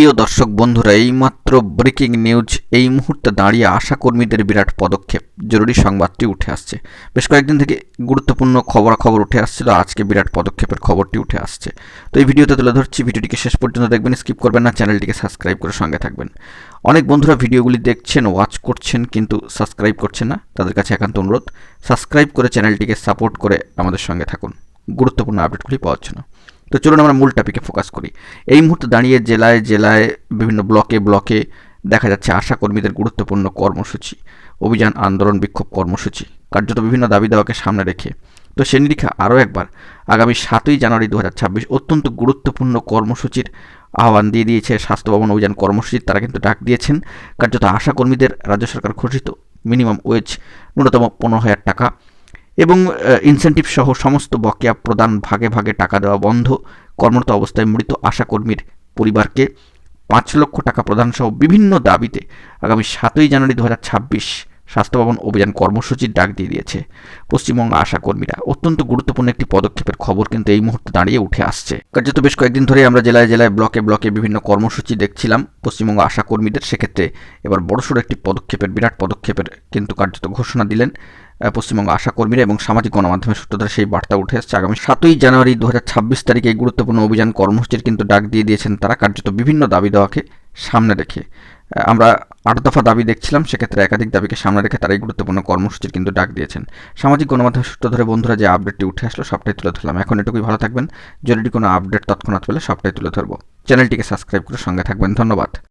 প্রিয় দর্শক বন্ধুরা, এইমাত্র ব্রেকিং নিউজ এই মুহূর্তে দাঁড়িয়ে আশা কর্মীদের বিরাট পদক্ষেপ। জরুরি সংবাদটি উঠে আসছে। বেশ কয়েকদিন থেকে গুরুত্বপূর্ণ খবরাখবর উঠে আসছিল, আজকে বিরাট পদক্ষেপের খবরটি উঠে আসছে। তো এই ভিডিওতে তুলে ধরছি, ভিডিওটিকে শেষ পর্যন্ত দেখবেন স্কিপ করবেন না, চ্যানেলটিকে সাবস্ক্রাইব করে সঙ্গে থাকবেন। অনেক বন্ধুরা ভিডিওগুলি দেখছেন ওয়াচ করছেন, কিন্তু সাবস্ক্রাইব করছেন না, তাদের কাছে একান্ত অনুরোধ সাবস্ক্রাইব করে চ্যানেলটিকে সাপোর্ট করে আমাদের সঙ্গে থাকুন। গুরুত্বপূর্ণ আপডেটগুলি পাওয়ার জন্য। তো চলুন আমরা মূল টপিকে ফোকাস করি। এই মুহূর্তে দাঁড়িয়ে জেলায় জেলায় বিভিন্ন ব্লকে ব্লকে দেখা যাচ্ছে আশা কর্মীদের গুরুত্বপূর্ণ কর্মসূচি, অভিযান, আন্দোলন, বিক্ষোভ কর্মসূচি, কার্যত বিভিন্ন দাবি দেওয়াকে সামনে রেখে। তো সে নিরীক্ষা আরও একবার, আগামী সাতই জানুয়ারি দু হাজার ছাব্বিশ অত্যন্ত গুরুত্বপূর্ণ কর্মসূচির আহ্বান দিয়ে দিয়েছে স্বাস্থ্য ভবন অভিযান কর্মসূচির তারা কিন্তু ডাক দিয়েছেন। কার্যত আশা কর্মীদের রাজ্য সরকার ঘোষিত মিনিমাম ওয়েজ ন্যূনতম পনেরো হাজার টাকা। এবং ইনসেন্টিভ সহ সমস্ত বকেয়া প্রদান ভাগে ভাগে টাকা দেওয়া বন্ধ। কর্মরত অবস্থায় মৃত আশাকর্মীর পরিবারকে পাঁচ লক্ষ টাকা প্রদান সহ বিভিন্ন দাবিতে আগামী সাতই জানুয়ারি দু হাজার ছাব্বিশ স্বাস্থ্য ভবন অভিযান কর্মসূচির ডাক দিয়ে দিয়েছে পশ্চিমবঙ্গ আশাকর্মীরা। অত্যন্ত গুরুত্বপূর্ণ একটি পদক্ষেপের খবর কিন্তু এই মুহূর্তে দাঁড়িয়ে উঠে আসছে। কার্যত বেশ কয়েকদিন ধরে আমরা জেলায় জেলায় ব্লকে ব্লকে বিভিন্ন কর্মসূচি দেখছিলাম পশ্চিমবঙ্গ আশাকর্মীদের। সেক্ষেত্রে এবার বড়সড় একটি পদক্ষেপের, বিরাট পদক্ষেপের কিন্তু কার্যত ঘোষণা দিলেন পশ্চিমবঙ্গ আশাকর্মীরা এবং সামাজিক গণমাধ্যমের সূত্র ধরে সেই বার্তা উঠে আসছে। আগামী সাতই জানুয়ারি দু হাজার ছাব্বিশ তারিখে এই গুরুত্বপূর্ণ অভিযান কর্মসূচির কিন্তু ডাক দিয়ে দিয়েছেন তারা, কার্যত বিভিন্ন দাবি দেওয়াকে সামনে রেখে। আমরা আট দফা দাবি দেখছিলাম, সেক্ষেত্রে একাধিক দাবিকে সামনে রেখে তারাই গুরুত্বপূর্ণ কর্মসূচির কিন্তু ডাক দিয়েছেন। সামাজিক গণমাধ্যমের সূত্র ধরে বন্ধুরা যে আপডেটটি উঠে আসলো, সবটাই তুলে ধরলাম। এখন এটুকুই, ভালো থাকবেন। জরুরি কোনো আপডেট তৎক্ষণাৎ পেলে সবটাই তুলে ধরবো। চ্যানেলটিকে সাবস্ক্রাইব করে সঙ্গে থাকবেন। ধন্যবাদ।